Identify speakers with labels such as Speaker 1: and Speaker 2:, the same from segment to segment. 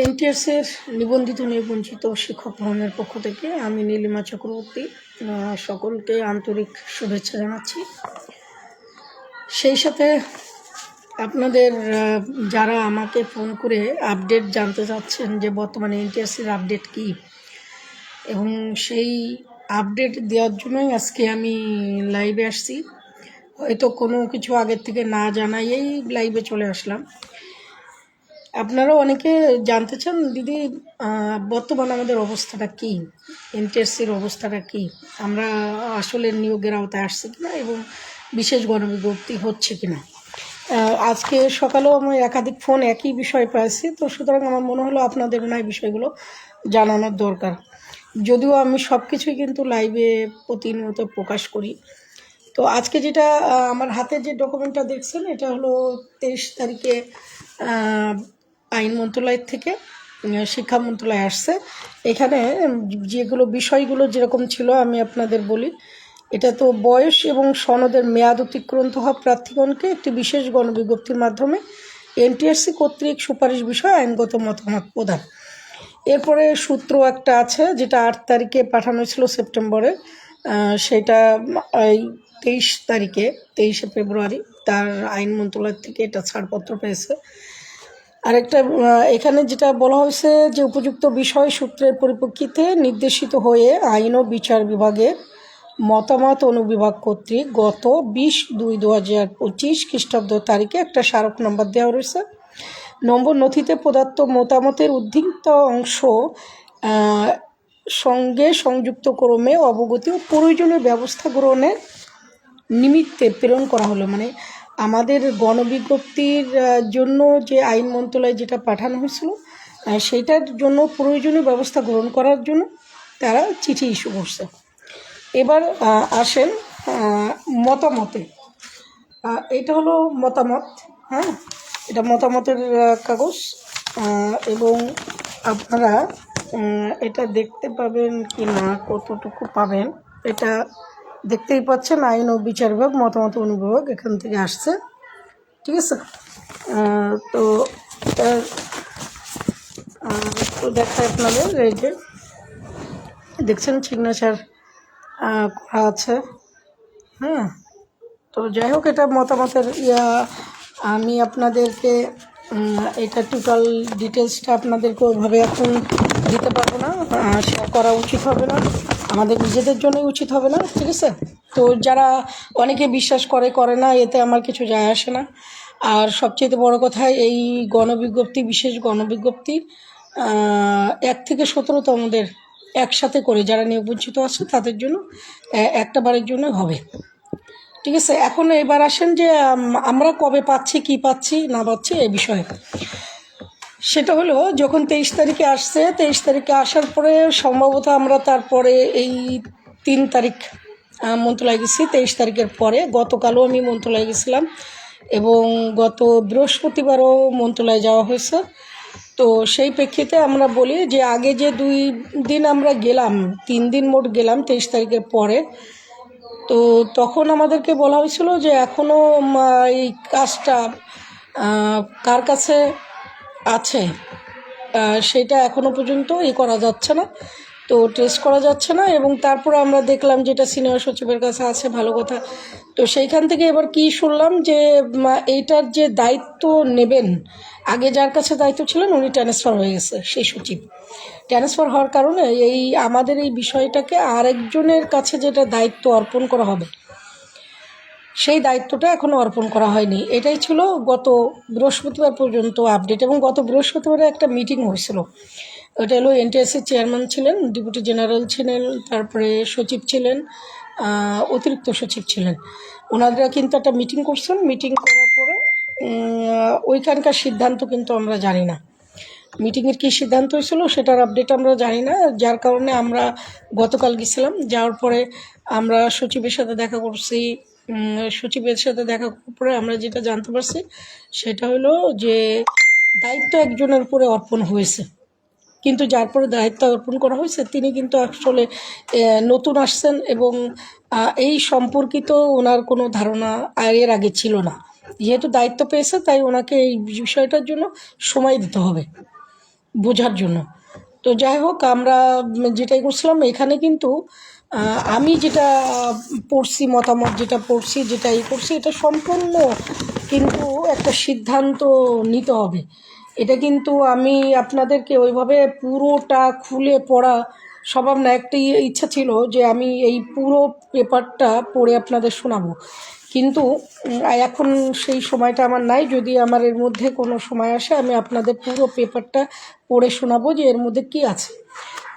Speaker 1: এনটিএসের নিবন্ধিত নিবঞ্চিত শিক্ষক ভবনের পক্ষ থেকে আমি নীলিমা চক্রবর্তী সকলকে আন্তরিক শুভেচ্ছা জানাচ্ছি। সেই সাথে আপনাদের যারা আমাকে ফোন করে আপডেট জানতে চাচ্ছেন যে বর্তমানে এনটিএসের আপডেট কী, এবং সেই আপডেট দেওয়ার জন্যই আজকে আমি লাইভে আসছি। হয়তো কোনো কিছু আগের থেকে না জানাইয়েই লাইভে চলে আসলাম। আপনারা অনেকে জানতে চান, দিদি বর্তমান আমাদের অবস্থাটা কী? এনটিএসসির অবস্থাটা কী? আমরা আসলে নিয়োগের আওতায় আসছি কিনা এবং বিশেষ গণবিজ্ঞপ্তি হচ্ছে কিনা? আজকে সকালেও আমি একাধিক ফোন একই বিষয় পাইছি, তো সুতরাং আমার মনে হলো আপনাদের না এই বিষয়গুলো জানানোর দরকার। যদিও আমি সব কিছুই কিন্তু লাইভে প্রতিনিয়ত প্রকাশ করি। তো আজকে যেটা আমার হাতে যে ডকুমেন্টটা দেখছেন, এটা হলো তেইশ তারিখে আইন মন্ত্রণালয়ের থেকে শিক্ষা মন্ত্রণালয় আসছে। এখানে যেগুলো বিষয়গুলো যেরকম ছিল, আমি আপনাদের বলি। এটা তো বয়স এবং সনদের মেয়াদ অতিক্রান্ত হওয়া প্রার্থীগণকে একটি বিশেষ গণবিজ্ঞপ্তির মাধ্যমে এনটিএসসি কর্তৃক সুপারিশ বিষয়ে আইনগত মতামত প্রদান। এরপরে সূত্র একটা আছে, যেটা আট তারিখে পাঠানো ছিল সেপ্টেম্বরে। সেটা, এই তেইশ তারিখে, তেইশে ফেব্রুয়ারি, তার আইন মন্ত্রণালয় থেকে এটা ছাড়পত্র পেয়েছে। আরেকটা এখানে যেটা বলা হয়েছে যে উপযুক্ত বিষয় সূত্রের পরিপ্রেক্ষিতে নির্দেশিত হয়ে আইন ও বিচার বিভাগের মতামত অনুবিভাগ কর্তৃক গত বিশ দুই দু হাজার পঁচিশ খ্রিস্টাব্দ তারিখে একটা স্মারক নম্বর দেওয়া রয়েছে। নম্বর নথিতে প্রদত্ত মতামতের উদ্দিক্ত অংশ সঙ্গে সংযুক্ত ক্রমে অবগতি ও প্রয়োজনীয় ব্যবস্থা গ্রহণের নিমিত্তে প্রেরণ করা হলো। মানে আমাদের গণবিজ্ঞপ্তির জন্য যে আইন মন্ত্রণালয় যেটা পাঠানো হয়েছিল আহ, সেইটার জন্য প্রয়োজনীয় ব্যবস্থা গ্রহণ করার জন্য তারা চিঠি ইস্যু করছে। এবার আসেন মতামতে। এটা হলো মতামত হ্যাঁ? এটা মতামতের কাগজ। এবং আপনারা এটা দেখতে পাবেন কি না কতটুকু পাবেন এটা দেখতেই পাচ্ছেন আইন ও বিচার বিভাগ, মতামত অনুভবক এখান থেকে আসছে। ঠিক আছে? তো তো দেখায় আপনাদের, এই যে, দেখছেন সিগনেচার করা আছে। হ্যাঁ? তো যাই হোক, এটা মতামতের ইয়া, আমি আপনাদেরকে এটা টোটাল ডিটেলসটা আপনাদেরকে ওইভাবে এখন দিতে পারব না সেটা করা উচিত হবে না। আমাদের নিজেদের জন্যই উচিত হবে না ঠিক আছে? তো যারা অনেকে বিশ্বাস করে করে না এতে আমার কিছু যায় আসে না। আর সবচেয়ে বড় কথা এই গণবিজ্ঞপ্তি বিশেষ গণবিজ্ঞপ্তি এক থেকে সতেরোতমদের একসাথে করে যারা নিয়োগবঞ্চিত আছে তাদের জন্য একটা বারের জন্য হবে। ঠিক আছে? এখন এবার আসেন যে আম, আমরা কবে পাচ্ছি কি পাচ্ছি না পাচ্ছি এ বিষয়ে। সেটা হলো, যখন তেইশ তারিখে আসছে, তেইশ তারিখে আসার পরে সম্ভবত আমরা তারপরে এই তিন তারিখ মন্ত্রণালয় গেছি। তেইশ তারিখের পরে গতকালও আমি মন্ত্রণালয় গেছিলাম এবং গত বৃহস্পতিবারও মন্ত্রণালয়ে যাওয়া হয়েছে। তো সেই প্রেক্ষিতে আমরা বলি যে, আগে যে দুই দিন আমরা গেলাম, তিন দিন মোট গেলাম তেইশ তারিখের পরে, তো তখন আমাদেরকে বলা হয়েছিল যে এখনও এই কাজটা কার কাছে আছে। সেটা এখনও পর্যন্ত ই করা যাচ্ছে না। তো টেস্ট করা যাচ্ছে না এবং তারপরে আমরা দেখলাম যেটা সিনিয়র সচিবের কাছে আছে, ভালো কথা। তো সেইখান থেকে এবার কি শুনলাম যে এইটার যে দায়িত্ব নেবেন, আগে যার কাছে দায়িত্ব ছিলেন উনি ট্রান্সফার হয়ে গেছে, সেই সচিব। ট্রান্সফার হওয়ার কারণে এই আমাদের এই বিষয়টাকে আরেকজনের কাছে যেটা দায়িত্ব অর্পণ করা হবে সেই দায়িত্বটা এখনও অর্পণ করা হয়নি। এটাই ছিল গত বৃহস্পতিবার পর্যন্ত আপডেট এবং গত বৃহস্পতিবারে একটা মিটিং হয়েছিল। ওটা হলো এনটিএসসির চেয়ারম্যান ছিলেন ডেপুটি জেনারেল ছিলেন, তারপরে সচিব ছিলেন অতিরিক্ত সচিব ছিলেন। ওনারা কিন্তু একটা মিটিং করছেন। মিটিং করার পরে ওইখানকার সিদ্ধান্ত কিন্তু আমরা জানি না। মিটিংয়ের কী সিদ্ধান্ত হয়েছিল সেটার আপডেট আমরা জানি না। যার কারণে আমরা গতকাল গেছিলাম। যাওয়ার পরে আমরা সচিবের সাথে দেখা করছি। সচিবের সাথে দেখা পরে আমরা যেটা জানতে পারছি, সেটা হলো যে দায়িত্ব একজনের উপরে অর্পণ হয়েছে। কিন্তু যার পরে দায়িত্ব অর্পণ করা হয়েছে, তিনি কিন্তু আসলে নতুন আসছেন এবং এই সম্পর্কিত ওনার কোনো ধারণা এর আগে ছিল না। যেহেতু দায়িত্ব পেয়েছে, তাই ওনাকে এই বিষয়টার জন্য সময় দিতে হবে, বোঝার জন্য। তো যাই হোক, আমরা যেটাই করছিলাম, এখানে কিন্তু আমি যেটা পড়ছি, মতামত যেটা পড়ছি, যেটা ই করছি, এটা সম্পূর্ণ কিন্তু একটা সিদ্ধান্ত নিতে হবে। এটা কিন্তু আমি আপনাদেরকে ওইভাবে পুরোটা খুলে পড়া সবার না। একটাই ইচ্ছা ছিল যে আমি এই পুরো পেপারটা পড়ে আপনাদের শোনাবো। কিন্তু এখন সেই সময়টা আমার নাই। যদি আমার এর মধ্যে কোনো সময় আসে, আমি আপনাদের পুরো পেপারটা পড়ে শোনাবো যে এর মধ্যে কি আছে।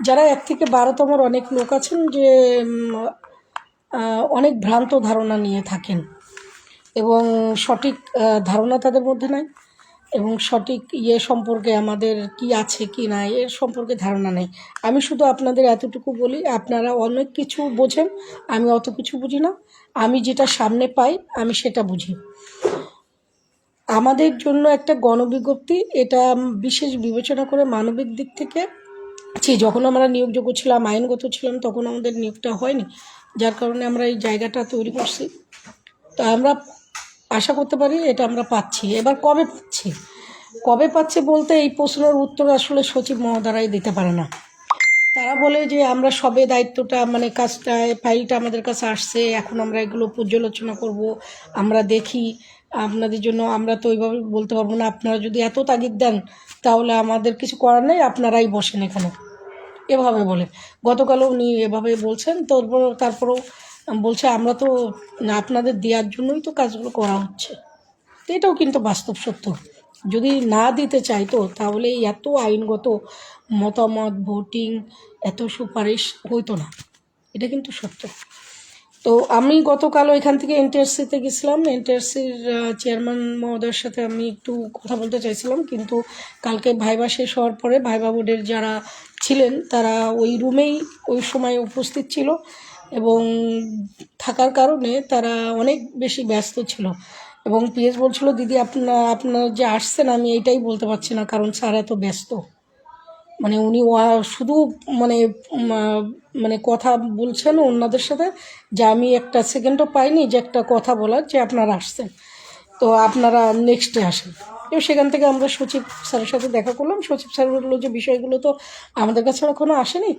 Speaker 1: যারা এক থেকে বারোতমর অনেক লোক আছেন যে অনেক ভ্রান্ত ধারণা নিয়ে থাকেন এবং সঠিক ধারণা তাদের মধ্যে নাই। এবং সঠিক ইয়ে সম্পর্কে আমাদের কি আছে কি নাই, এর সম্পর্কে ধারণা নেই। আমি শুধু আপনাদের এতটুকু বলি, আপনারা অনেক কিছু বোঝেন, আমি অত কিছু বুঝি না। আমি যেটা সামনে পাই, আমি সেটা বুঝি। আমাদের জন্য একটা গণবিজ্ঞপ্তি, এটা বিশেষ বিবেচনা করে মানবিক দিক থেকে, ছি, যখন আমরা নিয়োগযোগ্য ছিলাম, আইনগত ছিলাম, তখন আমাদের নিয়োগটা হয়নি। যার কারণে আমরা এই জায়গাটা তৈরি করছি। তো আমরা আশা করতে পারি এটা আমরা পাচ্ছি। এবার কবে পাচ্ছি? কবে পাচ্ছে বলতে এই প্রশ্নের উত্তর আসলে সচিব মহোদরাই দিতে পারে না। তারা বলে যে আমরা সবে দায়িত্বটা মানে কাজটা, ফাইলটা আমাদের কাছে আসছে, এখন আমরা এগুলো পর্যালোচনা করব, আমরা দেখি। আপনাদের জন্য আমরা তো ওইভাবে বলতে পারব না, আপনারা যদি এত তাগিদ দেন, তাহলে আমাদের কিছু করার নেই, আপনারাই বসেন এখানে। এভাবে বলে। গতকালও উনি এভাবে বলছেন তারপর তারপরেও বলছে, আমরা তো আপনাদের দেওয়ার জন্যই তো কাজগুলো করা হচ্ছে। তো এটাও কিন্তু বাস্তব সত্য। যদি না দিতে চাইতো, তাহলে এত আইনগত মতামত, ভোটিং এত সুপারিশ হইতো না। এটা কিন্তু সত্য। তো আমি গতকালও এখান থেকে এনটিআরসিতে গেছিলাম। এনটিআরসির চেয়ারম্যান মহোদয়ের সাথে আমি একটু কথা বলতে চাইছিলাম, কিন্তু কালকে ভাইবা শেষ হওয়ার পরে ভাইবা বোর্ডের যারা ছিলেন, তারা ওই রুমেই ওই সময় উপস্থিত ছিল। এবং থাকার কারণে তারা অনেক বেশি ব্যস্ত ছিল। এবং পিএস বলছিল, দিদি আপনার আপনার যে আসছেন, আমি এইটাই বলতে পারছি না, কারণ স্যার এত ব্যস্ত। মানে উনি শুধু মানে মানে কথা বলছেন অন্যদের সাথে, যে আমি একটা সেকেন্ডও পাইনি যে একটা কথা বলার, যে আপনারা আসছেন। তো আপনারা নেক্সটে আসেন। এবং সেখান থেকে আমরা সচিব স্যারের সাথে দেখা করলাম। সচিব স্যার বলল যে বিষয়গুলো তো আমাদের কাছে এখনও আসেনি।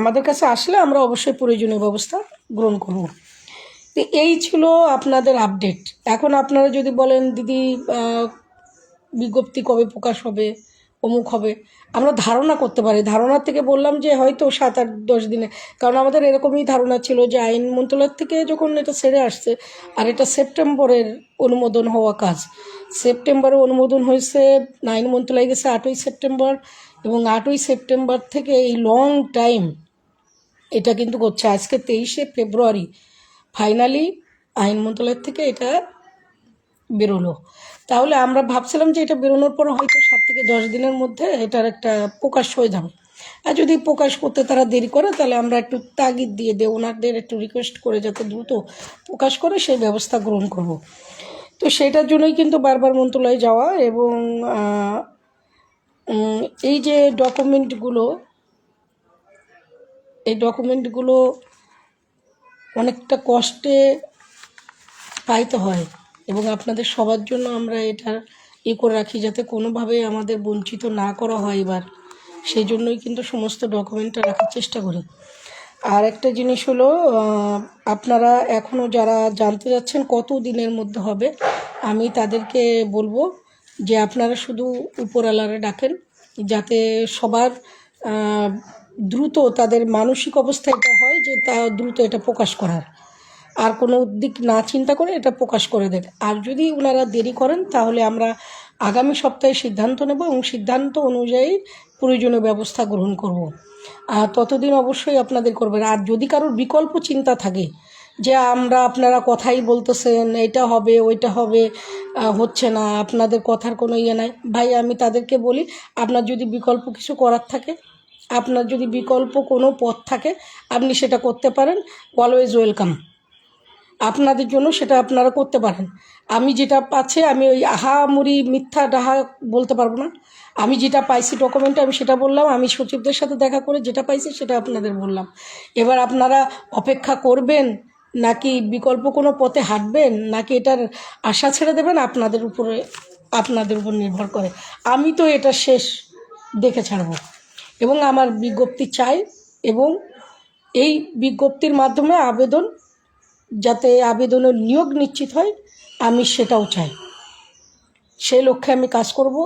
Speaker 1: আমাদের কাছে আসলে আমরা অবশ্যই প্রয়োজনীয় ব্যবস্থা গ্রহণ করব। তো এই ছিল আপনাদের আপডেট এখন আপনারা যদি বলেন, দিদি বিজ্ঞপ্তি কবে প্রকাশ হবে? অমুক হবে? আমরা ধারণা করতে পারি। ধারণার থেকে বললাম যে হয়তো সাত আট দশ দিনে। কারণ আমাদের এরকমই ধারণা ছিল যে আইন মন্ত্রণালয় থেকে যখন এটা সেরে আসছে, আর এটা সেপ্টেম্বরের অনুমোদন হওয়া কাজ। সেপ্টেম্বরে অনুমোদন হয়েছে আইন মন্ত্রণালয় গেছে আটই সেপ্টেম্বর এবং আটই সেপ্টেম্বর থেকে এই লং টাইম এটা কিন্তু করছে। আজকে তেইশে ফেব্রুয়ারি। ফাইনালি আইন মন্ত্রণালয় থেকে এটা বেরোলো। তাহলে আমরা ভাবছিলাম যে এটা বেরোনোর পর হয়তো সাত থেকে দশ দিনের মধ্যে এটার একটা প্রকাশ হয়ে যাবে। আর যদি প্রকাশ করতে তারা দেরি করে, তাহলে আমরা একটু তাগিদ দিয়ে দেব ওনাদের একটু রিকোয়েস্ট করে যাতে দ্রুত প্রকাশ করে সেই ব্যবস্থা গ্রহণ করব। তো সেটার জন্যই কিন্তু বারবার মন্ত্রণালয়ে যাওয়া এবং এই যে ডকুমেন্টগুলো, এই ডকুমেন্টগুলো অনেকটা কষ্টে পাইতে হয় এবং আপনাদের সবার জন্য আমরা এটা ই করে রাখি যাতে কোনোভাবে আমাদের বঞ্চিত না করা হয় এবার। সেই জন্যই কিন্তু সমস্ত ডকুমেন্টটা রাখার চেষ্টা করি। আর একটা জিনিস হলো আপনারা এখনও যারা জানতে যাচ্ছেন কত দিনের মধ্যে হবে, আমি তাদেরকে বলব যে আপনারা শুধু উপরওয়ালারে ডাকেন, যাতে সবার দ্রুত তাদের মানসিক অবস্থা এটা হয় যে তা দ্রুত এটা প্রকাশ করার। আর কোনো দিক না চিন্তা করে এটা প্রকাশ করে দেন। আর যদি ওনারা দেরি করেন, তাহলে আমরা আগামী সপ্তাহে সিদ্ধান্ত নেব এবং সিদ্ধান্ত অনুযায়ী প্রয়োজনীয় ব্যবস্থা গ্রহণ করব। ততদিন অবশ্যই আপনাদের করবেন। আর যদি কারোর বিকল্প চিন্তা থাকে যে আমরা আপনারা কথাই বলতেছেন, এটা হবে, ওইটা হবে হচ্ছে না, আপনাদের কথার কোনো ইয়ে নাই, ভাই আমি তাদেরকে বলি, আপনার যদি বিকল্প কিছু করার থাকে, আপনার যদি বিকল্প কোনো পথ থাকে, আপনি সেটা করতে পারেন। অলওয়েজ ওয়েলকাম আপনাদের জন্য সেটা আপনারা করতে পারেন। আমি যেটা পাচ্ছে, আমি ওই আহামুরি মিথ্যা ডাহা বলতে পারব না। আমি যেটা পাইছি ডকুমেন্টে আমি সেটা বললাম। আমি সচিবদের সাথে দেখা করে যেটা পাইছি সেটা আপনাদের বললাম। এবার আপনারা অপেক্ষা করবেন নাকি বিকল্প কোনো পথে হাঁটবেন, নাকি এটার আশা ছেড়ে দেবেন? আপনাদের উপরে, আপনাদের উপর নির্ভর করে। আমি তো এটা শেষ দেখে ছাড়ব। এবং আমার বিজ্ঞপ্তি চাই এবং এই বিজ্ঞপ্তির মাধ্যমে আবেদন যাতে আবেদনের নিয়োগ নিশ্চিত হয়, আমি সেটাও চাই। সেই লক্ষ্যে আমি কাজ করব,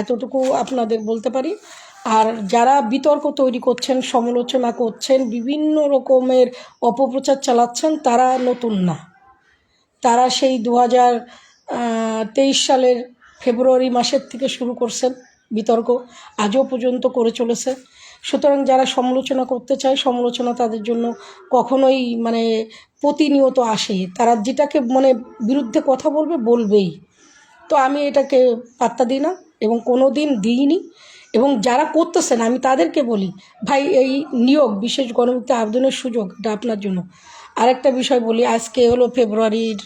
Speaker 1: এতটুকু আপনাদের বলতে পারি। আর যারা বিতর্ক তৈরি করছেন, সমালোচনা করছেন, বিভিন্ন রকমের অপপ্রচার চালাচ্ছেন, তারা নতুন না। তারা সেই দু তেইশ সালের ফেব্রুয়ারি মাসের থেকে শুরু করছেন বিতর্ক, আজও পর্যন্ত করে চলেছে। সুতরাং যারা সমালোচনা করতে চায়, সমালোচনা তাদের জন্য কখনোই মানে প্রতিনিয়ত আসে। তারা যেটাকে মানে বিরুদ্ধে কথা বলবে, বলবেই। তো আমি এটাকে পাত্তা দিই না এবং কোনো দিন দিইনি। এবং যারা করতেছেন, আমি তাদেরকে বলি, ভাই, এই নিয়োগ, বিশেষ গণমিতে আবেদনের সুযোগ, এটা আপনার জন্য। আরেকটা বিষয় বলি, আজকে হলো ফেব্রুয়ারির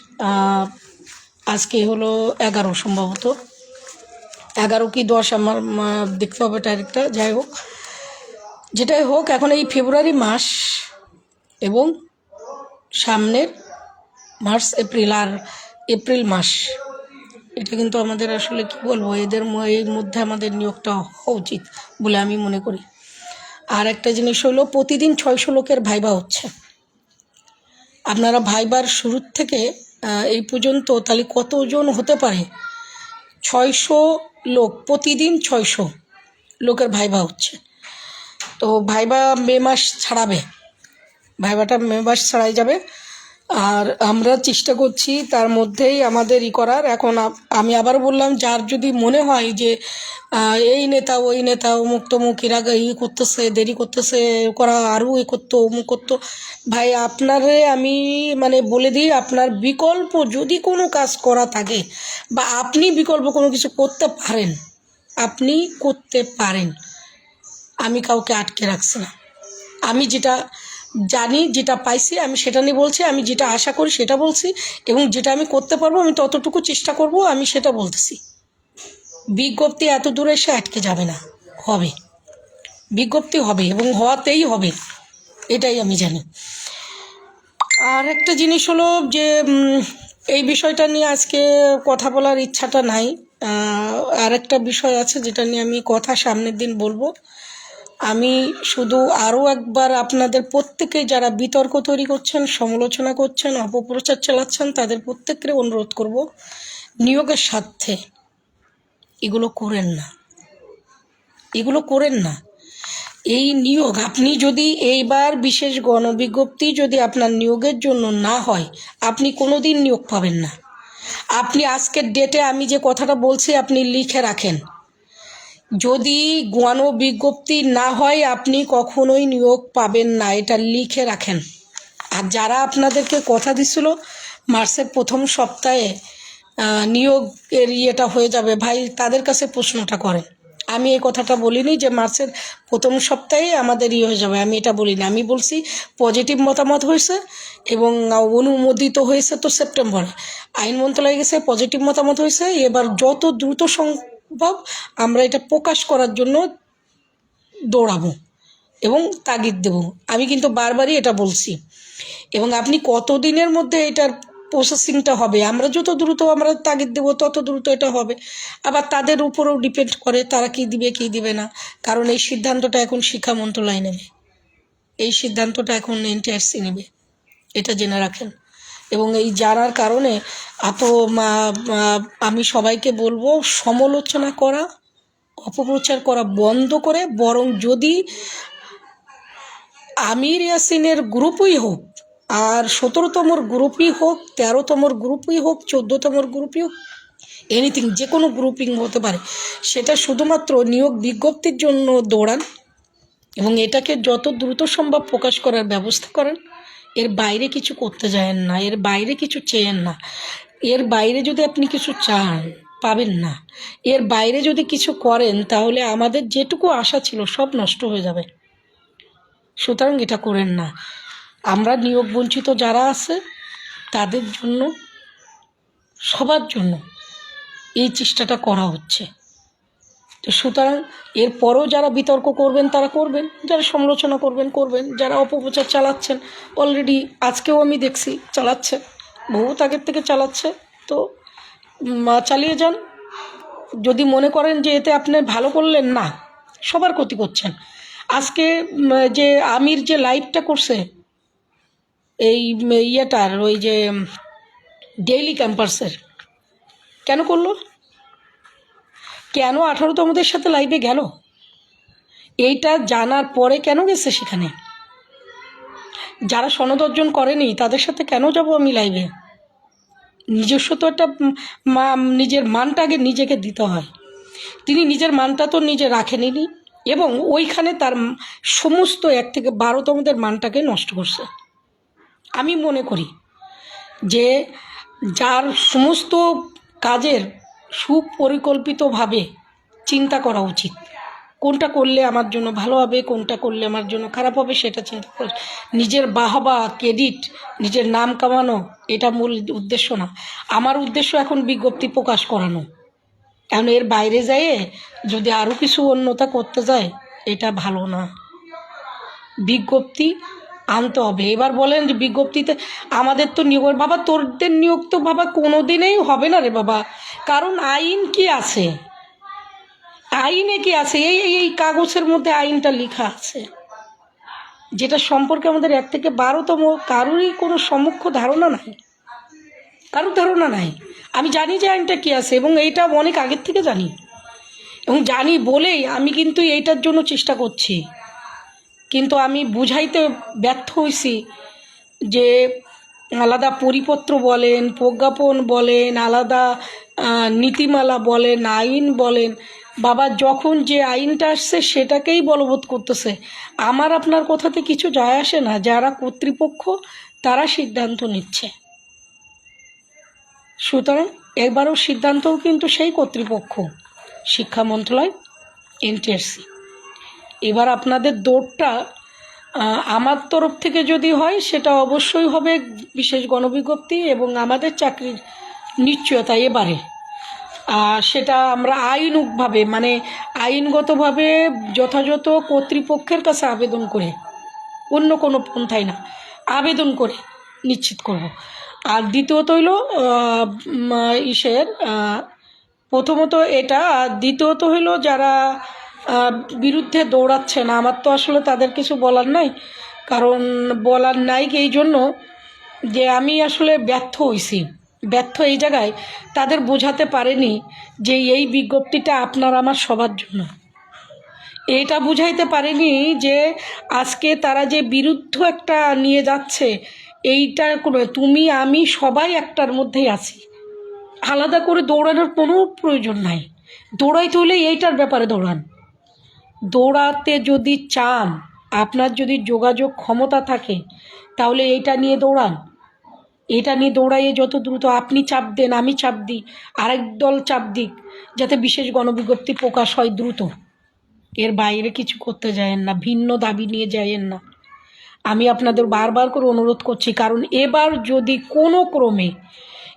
Speaker 1: আজকে হলো এগারো সম্ভবত। এগারো কি দশ, আমার দেখতে হবে তারিখটা, যাই হোক। যেটাই হোক, এখন এই ফেব্রুয়ারি মাস এবং সামনের মার্চ, এপ্রিল আর এপ্রিল মাস, এটা কিন্তু আমাদের আসলে কি বলব, এদের এর মধ্যে আমাদের নিয়োগটা হওয়া উচিত বলে আমি মনে করি। আর একটা জিনিস হলো, প্রতিদিন ছয়শো লোকের ভাইবা হচ্ছে। আপনারা ভাইবার শুরুর থেকে এই পর্যন্ত তাহলে কতজন হতে পারে? ছয়শো লোক, প্রতিদিন ছয়শো লোকের ভাইবা হচ্ছে। তো ভাইবা মে মাস ছাড়াবে। ভাইবাটা মে মাস ছাড়াই যাবে। আর আমরা চেষ্টা করছি তার মধ্যেই আমাদের ই করার। এখন আমি আবার বললাম, যার যদি মনে হয় যে এই নেতা, ওই নেতা, অমুক তমুক এরা ই করতেছে, দেরি করতেছে, করা আরও এ করতো, অমুক করতো। ভাই, আপনারে আমি মানে বলে দিই, আপনার বিকল্প যদি কোনো কাজ করা থাকে বা আপনি বিকল্প কোনো কিছু করতে পারেন, আপনি করতে পারেন। আমি কাউকে আটকে রাখছি না। আমি যেটা জানি, যেটা পাইছি, আমি সেটা নিয়ে বলছি, আমি যেটা আশা করি সেটা বলছি এবং যেটা আমি করতে পারব, আমি ততটুকু চেষ্টা করব, আমি সেটা বলতেছি। বিজ্ঞপ্তি এত দূরে এসে আটকে যাবে না। হবে। বিজ্ঞপ্তি হবে এবং হওয়াতেই হবে। এটাই আমি জানি। আর একটা জিনিস হলো যে এই বিষয়টা নিয়ে আজকে কথা বলার ইচ্ছাটা নাই। আর একটা বিষয় আছে যেটা নিয়ে আমি কথা সামনের দিন বলব। আমি শুধু আরও একবার আপনাদের প্রত্যেকে যারা বিতর্ক তৈরি করছেন, সমালোচনা করছেন, অপপ্রচার চালাচ্ছেন, তাদের প্রত্যেকের অনুরোধ করব, নিয়োগের স্বার্থে এগুলো করেন না। এগুলো করেন না। এই নিয়োগ, আপনি যদি এইবার বিশেষ গণবিজ্ঞপ্তি যদি আপনার নিয়োগের জন্য না হয়, আপনি কোনো দিন নিয়োগ পাবেন না। আপনি আজকের ডেটে আমি যে কথাটা বলছি, আপনি লিখে রাখেন। যদি গণ বিজ্ঞপ্তি না হয়, আপনি কখনোই নিয়োগ পাবেন না। এটা লিখে রাখেন। আর যারা আপনাদেরকে কথা দিছিল, মার্চের প্রথম সপ্তাহে নিয়োগের ইয়েটা হয়ে যাবে, ভাই তাদের কাছে প্রশ্নটা করেন। আমি এই কথাটা বলিনি যে মার্চের প্রথম সপ্তাহে আমাদের ইয়ে হয়ে যাবে, আমি এটা বলিনি। আমি বলছি পজিটিভ মতামত হয়েছে এবং অনুমোদিত হয়েছে তো সেপ্টেম্বরে। আইন মন্ত্রণালয়ে গেছে, পজিটিভ মতামত হয়েছে। এবার যত দ্রুত সম্ভব আমরা এটা প্রকাশ করার জন্য দৌড়াবো এবং তাগিদ দেব। আমি কিন্তু বারবারই এটা বলছি। এবং আপনি কত দিনের মধ্যে এটার প্রসেসিংটা হবে? আমরা যত দ্রুত আমরা তাগিদ দেবো, তত দ্রুত এটা হবে। আবার তাদের উপরেও ডিপেন্ড করে তারা কি দিবে কি দিবে না। কারণ এই সিদ্ধান্তটা এখন শিক্ষা মন্ত্রণালয় নেবে। এই সিদ্ধান্তটা এখন এনটিআরসি নেবে। এটা জেনে রাখেন। এবং এই জানার কারণে মা- আমি সবাইকে বলব সমালোচনা করা, অপপ্রচার করা বন্ধ করে, বরং যদি আমির ইয়াসিনের গ্রুপই হোক, আর সতেরোতমর গ্রুপই হোক তেরোতমর গ্রুপই হোক চোদ্দোতমর গ্রুপই হোক এনিথিং যে কোনো গ্রুপিং হতে পারে, সেটা শুধুমাত্র নিয়োগ বিজ্ঞপ্তির জন্য দৌড়ান এবং এটাকে যত দ্রুত সম্ভব প্রকাশ করার ব্যবস্থা করেন। এর বাইরে কিছু করতে যায়েন না, এর বাইরে কিছু চেয়েন না। এর বাইরে যদি আপনি কিছু চান, পাবেন না। এর বাইরে যদি কিছু করেন, তাহলে আমাদের যেটুকু আশা ছিল সব নষ্ট হয়ে যাবে। সুতরাং এটা করেন না। আমরা নিয়োগ বঞ্চিত যারা আছে, তাদের জন্য, সবার জন্য এই চেষ্টাটা করা হচ্ছে। তো সুতরাং এরপরও যারা বিতর্ক করবেন, তারা করবেন। যারা সমালোচনা করবেন করবেন। যারা অপপ্রচার চালাচ্ছেন অলরেডি আজকেও আমি দেখছি, চালাচ্ছে। বহুত আগের থেকে চালাচ্ছে। তো চালিয়ে যান। যদি মনে করেন যে এতে আপনি ভালো করলেন, না, সবার ক্ষতি করছেন। আজকে যে আমির যে লাইভটা করছে, এই ইয়েটার, ওই যে ডেইলি ক্যাম্পাসের কেন করল? কেন আঠারোতমদের সাথে লাইভে গেল? এইটা জানার পরে কেন গেছে সেখানে? যারা সনদ অর্জন করেনি, তাদের সাথে কেন যাব আমি লাইভে নিজস্ব তো একটা নিজের মানটা আগে নিজেকে দিতে হয়। তিনি নিজের মানটা তো নিজে রাখেনি এবং ওইখানে তার সমস্ত এক থেকে বারো বারোতমদের মানটাকে নষ্ট করছে। আমি মনে করি যে যার সমস্ত কাজের সুপরিকল্পিতভাবে চিন্তা করা উচিত। কোনটা করলে আমার জন্য ভালো হবে, কোনটা করলে আমার জন্য খারাপ হবে সেটা চিন্তা করে নিজের বাহবা, ক্রেডিট, নিজের নাম কামানো, এটা মূল উদ্দেশ্য না। আমার উদ্দেশ্য এখন বিজ্ঞপ্তি প্রকাশ করানো। কারণ এর বাইরে যেয়ে যদি আরও কিছু অন্যতা করতে যায়, এটা ভালো না। বিজ্ঞপ্তি আনতে হবে। এবার বলেন যে বিজ্ঞপ্তিতে আমাদের তো নিয়োগ, বাবা তোরদের নিয়োগ তো বাবা কোনো দিনেই হবে না রে বাবা। কারণ আইন কি আছে? আইনে কি আছে? এই, এই- কাগজের মধ্যে আইনটা লেখা আছে। যেটা সম্পর্কে আমাদের এক থেকে বারোতম কারোরই কোনো সম্মুখ ধারণা নাই। কারোর ধারণা নাই। আমি জানি যে আইনটা কী আছে এবং এইটা অনেক আগের থেকে জানি। এবং জানি বলেই আমি কিন্তু এইটার জন্য চেষ্টা করছি। কিন্তু আমি বুঝাইতে ব্যর্থ হয়েছি যে আলাদা পরিপত্র বলেন, প্রজ্ঞাপন বলেন, আলাদা নীতিমালা বলেন, আইন বলেন। বাবা, যখন যে আইনটা আসছে সেটাকেই বলবৎ করতেছে। আমার আপনার কথাতে কিছু যায় আসে না। যারা কর্তৃপক্ষ, তারা সিদ্ধান্ত নিচ্ছে। সুতরাং এবারও সিদ্ধান্তও কিন্তু সেই কর্তৃপক্ষ। শিক্ষা মন্ত্রণালয় এনটিএসসি এবার আপনাদের দৌড়টা আমার তরফ থেকে যদি হয়, সেটা অবশ্যই হবে বিশেষ গণবিজ্ঞপ্তি এবং আমাদের চাকরির নিশ্চয়তা এবারে। আর সেটা আমরা আইনভাবে মানে আইনগতভাবে যথাযথ কর্তৃপক্ষের কাছে আবেদন করে, অন্য কোনো পন্থায় না, আবেদন করে নিশ্চিত করব। আর দ্বিতীয়ত হইল ইসের প্রথমত এটা, আর দ্বিতীয়ত হইল যারা বিরুদ্ধে না। আমার তো আসলে তাদের কিছু বলার নাই। কারণ বলার নাই এই জন্য যে আমি আসলে ব্যর্থ হইছি। ব্যর্থ এই জায়গায় তাদের বোঝাতে পারেনি যে এই বিজ্ঞপ্তিটা আপনার আমার সবার জন্য। এটা বুঝাইতে পারেনি যে আজকে তারা যে বিরুদ্ধ একটা নিয়ে যাচ্ছে, এইটা কোনো, তুমি, আমি সবাই একটার মধ্যেই আছি। আলাদা করে দৌড়ানোর কোনো প্রয়োজন নাই। দৌড়াইতে হলে এইটার ব্যাপারে দৌড়ান। দৌড়াতে যদি চান, আপনার যদি যোগাযোগ ক্ষমতা থাকে, তাহলে এইটা নিয়ে দৌড়ান। এটা নিয়ে দৌড়াইয়ে যত দ্রুত আপনি চাপ দেন, আমি চাপ দিই, আরেক দল চাপ দিক, যাতে বিশেষ গণবিজ্ঞপ্তি প্রকাশ হয় দ্রুত। এর বাইরে কিছু করতে যায়েন না, ভিন্ন দাবি নিয়ে যায়েন না। আমি আপনাদের বারবার করে অনুরোধ করছি, কারণ এবার যদি কোনো ক্রমে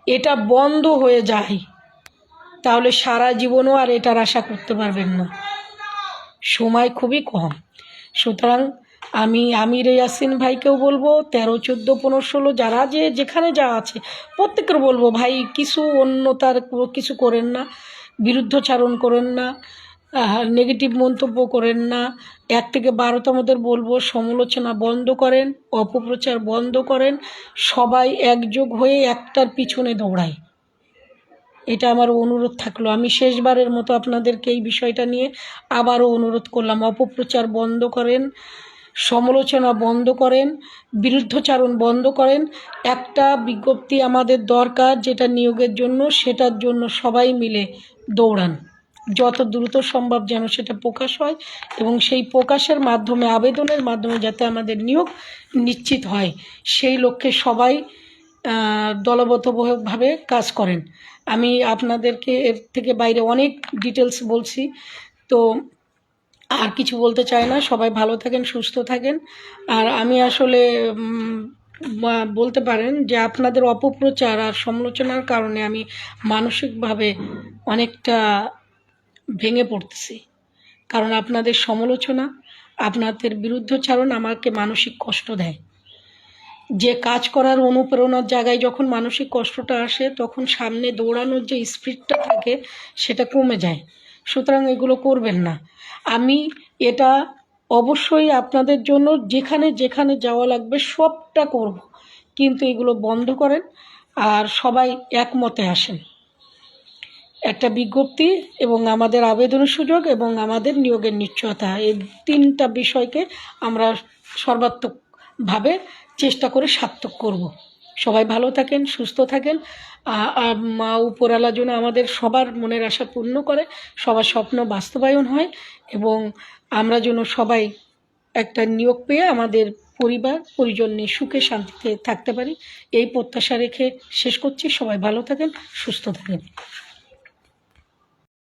Speaker 1: এটা বন্ধ হয়ে যায়, তাহলে সারা জীবনও আর এটার আশা করতে পারবেন না। সময় খুবই কম। সুতরাং আমি আমির ইয়াসিন ভাইকেও বলব, তেরো, চোদ্দ, পনেরো, ষোলো, যারা যে যেখানে যা আছে, প্রত্যেকের বলব, ভাই কিছু অন্যতার কিছু করেন না, বিরুদ্ধচারণ করেন না নেগেটিভ মন্তব্য করেন না, এক থেকে বারোতমদের বলব, সমালোচনা বন্ধ করেন, অপপ্রচার বন্ধ করেন, সবাই একযোগ হয়ে একটার পিছনে দৌড়ায়। এটা আমার অনুরোধ থাকল। আমি শেষবারের মতো আপনাদেরকে এই বিষয়টা নিয়ে আবারও অনুরোধ করলাম। অপপ্রচার বন্ধ করেন, সমালোচনা বন্ধ করেন, বিরুদ্ধচারণ বন্ধ করেন। একটা বিজ্ঞপ্তি আমাদের দরকার, যেটা নিয়োগের জন্য, সেটার জন্য সবাই মিলে দৌড়ান। যত দ্রুত সম্ভব যেন সেটা প্রকাশ হয় এবং সেই প্রকাশের মাধ্যমে, আবেদনের মাধ্যমে যাতে আমাদের নিয়োগ নিশ্চিত হয়। সেই লক্ষ্যে সবাই দলবদ্ধভাবে কাজ করেন। আমি আপনাদেরকে এর থেকে বাইরে অনেক ডিটেলস বলছি। তো আর কিছু বলতে চাই না। সবাই ভালো থাকেন, সুস্থ থাকেন। আর আমি আসলে বলতে পারেন যে আপনাদের অপপ্রচার আর সমালোচনার কারণে আমি মানসিকভাবে অনেকটা ভেঙে পড়তেছি। কারণ আপনাদের সমালোচনা, আপনাদের বিরুদ্ধচারণ আমাকে মানসিক কষ্ট দেয়। যে কাজ করার অনুপ্রেরণার জায়গায় যখন মানসিক কষ্টটা আসে, তখন সামনে দৌড়ানোর যে স্পিডটা থাকে, সেটা কমে যায়। সুতরাং এগুলো করবেন না। আমি এটা অবশ্যই আপনাদের জন্য যেখানে যেখানে যাওয়া লাগবে সবটা করব। কিন্তু এগুলো বন্ধ করেন আর সবাই একমতে আসেন। একটা বিজ্ঞপ্তি এবং আমাদের আবেদনের সুযোগ এবং আমাদের নিয়োগের নিশ্চয়তা, এই তিনটা বিষয়কে আমরা সর্বাত্মকভাবে চেষ্টা করে সার্থক করব। সবাই ভালো থাকেন, সুস্থ থাকেন। মা উপরালা যেন আমাদের সবার মনের আশা পূর্ণ করে, সবার স্বপ্ন বাস্তবায়ন হয় এবং আমরা যেন সবাই একটা নিয়োগ পেয়ে আমাদের পরিবার, পরিজন নিয়ে সুখে শান্তিতে থাকতে পারি। এই প্রত্যাশা রেখে শেষ করছি। সবাই ভালো থাকেন, সুস্থ থাকেন।